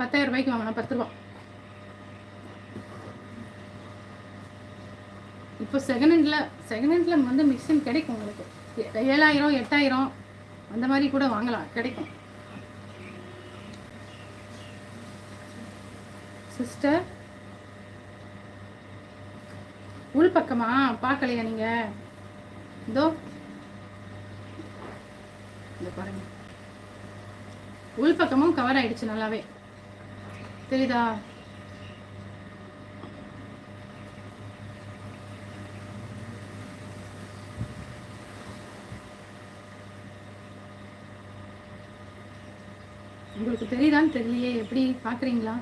பத்தாயிரம் ரூபாய்க்கு வாங்கினா பத்து ரூபா. இப்போ செகண்ட் ஹேண்டில் செகண்ட் ஹேண்டில் வந்து மிக்சின் கிடைக்கும் உங்களுக்கு. ஏழாயிரம் எட்டாயிரம் அந்த மாதிரி கூட வாங்கலாம் கிடைக்கும். சிஸ்டர் உள் பக்கமா? பார்க்கலையா நீங்க? இதோ. இந்த பாருங்க. உள் பக்கமும் கவர் ஆயிடுச்சு நல்லாவே. தெரியுதா? உங்களுக்கு தெரியுதான்னு தெரியலையே எப்படி பாக்குறீங்களா?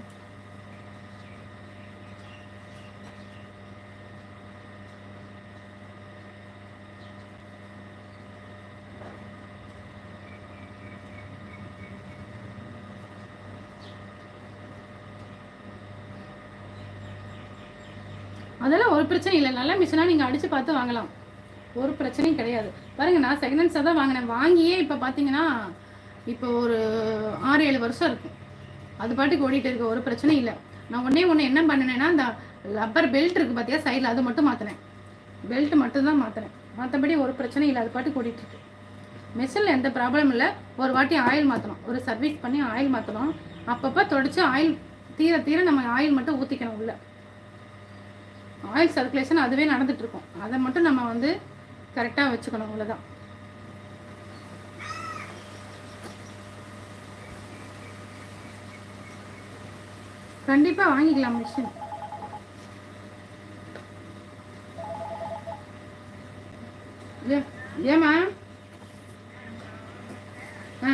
அதெல்லாம் ஒரு பிரச்சனை இல்லை. நல்ல மிஷினாக நீங்கள் அடித்து பார்த்து வாங்கலாம். ஒரு பிரச்சனையும் கிடையாது. பாருங்க நான் செகண்ட் ஹேண்ட்ஸாக தான் வாங்கினேன். வாங்கியே இப்போ பார்த்தீங்கன்னா இப்போ ஒரு ஆறு ஏழு வருஷம் இருக்கும். அது பாட்டுக்கு ஓடிட்டு இருக்கு. ஒரு பிரச்சனையும் இல்லை. நான் ஒண்ணே ஒன்று என்ன பண்ணினேன்னா இந்த ரப்பர் பெல்ட் இருக்குது பார்த்தியா சைடில் அது மட்டும் மாற்றினேன் பெல்ட் மட்டும் தான் மாற்றினேன் மற்றபடி ஒரு பிரச்சனையும் இல்லை. அது பாட்டுக்கு ஓடிட்டுருக்கு மிஷினில் எந்த ப்ராப்ளம் இல்லை. ஒரு வாட்டி ஆயில் மாற்றணும் ஒரு சர்வீஸ் பண்ணி ஆயில் மாற்றணும் அப்பப்போ தொடச்சி ஆயில் தீர தீர நம்ம ஆயில் மட்டும் ஊற்றிக்கணும் உள்ள. ஆயில் சர்க்குலேஷன் அதுவே நடந்துகிட்ருக்கும் இருக்கும் அதை மட்டும் நம்ம வந்து கரெக்டாக வச்சுக்கணும் அவ்வளோதான் கண்டிப்பாக வாங்கிக்கலாம் மிஷின். ஏ ஏம்மா ஆ.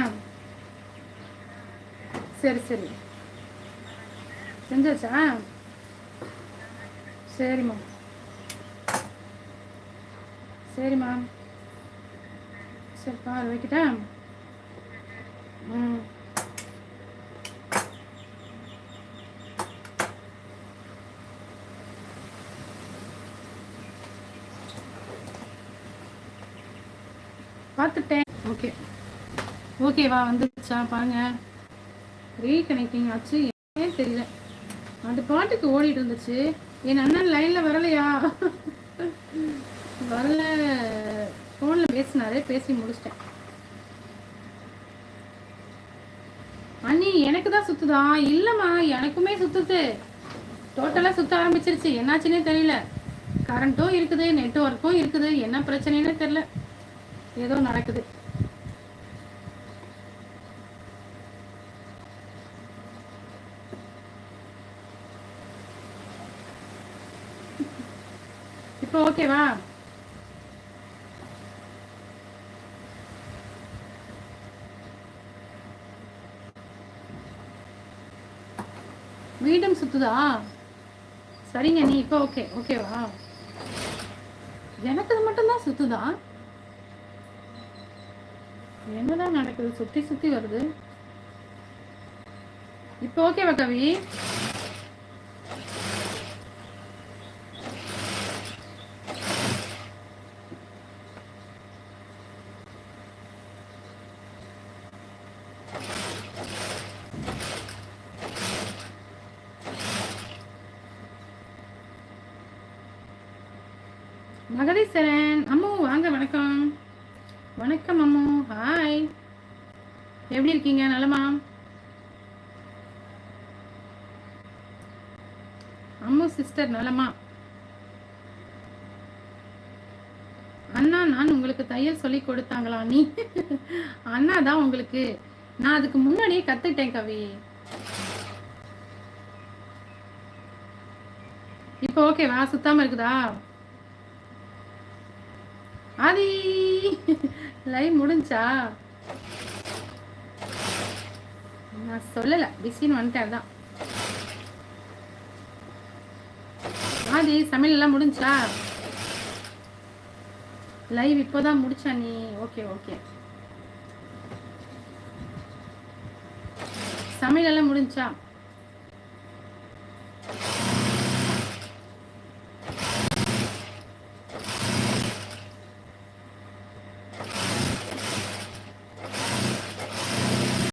சரி சரி. செஞ்சாச்சா? சரிம்மா. சரிம்மா. சரி பாரு வைக்கிட்டா? ம். பார்த்துட்டேன். ஓகே. ஓகேவா வந்துச்சா பாருங்க. ரீகனெக்டிங் ஆச்சு ஏன் தெரியல. அது பாட்டுக்கு ஓடிட்டு இருந்துச்சு. என் அண்ணன் லைன்ல வரலையா? வரல. ஃபோன்ல பேசினாரு. பேசி முடிச்சிட்டேன். அண்ணி எனக்கு தான் சுத்துதா? இல்லம்மா எனக்குமே சுத்துது. டோட்டலா சுத்த ஆரம்பிச்சிருச்சு. என்னாச்சுன்னே தெரியல. கரண்ட்டும் இருக்குது நெட்ஒர்க்கும் இருக்குது. என்ன பிரச்சனைன்னு தெரியல. ஏதோ நடக்குது. இப்போ ஓகேவா மீண்டும் சுத்துதா? சரிங்க நீ இப்போ ஓகே ஓகேவா எனக்கு அது மட்டும்தான் சுத்துதா? என்னதான் நடக்குது? சுத்தி சுத்தி வருது. இப்போ ஓகேவா கவி? மகதீஸ்வரன். அம்மு வாங்க வணக்கம். வணக்கம் அம்மு. ஹாய் எப்படி இருக்கீங்க? நலமா? அம்மு சிஸ்டர் நலமா? அண்ணா நான் உங்களுக்கு தையல் சொல்லி கொடுத்தாங்களா நீ அண்ணா தான் உங்களுக்கு. நான் அதுக்கு முன்னாடியே கத்துட்டேன் கவி. இப்போ ஓகேவா சுத்தாம இருக்குதா? ஆதி! லைவ் முடிஞ்சா? நான் சொல்லல. பிஸின்னு வந்துட்டேன் தான் ஆதி சமையல் எல்லாம் முடிஞ்சா? லைவ் இப்போதான் முடிச்சா நீ? Okay okay. சமையல் எல்லாம் முடிஞ்சா?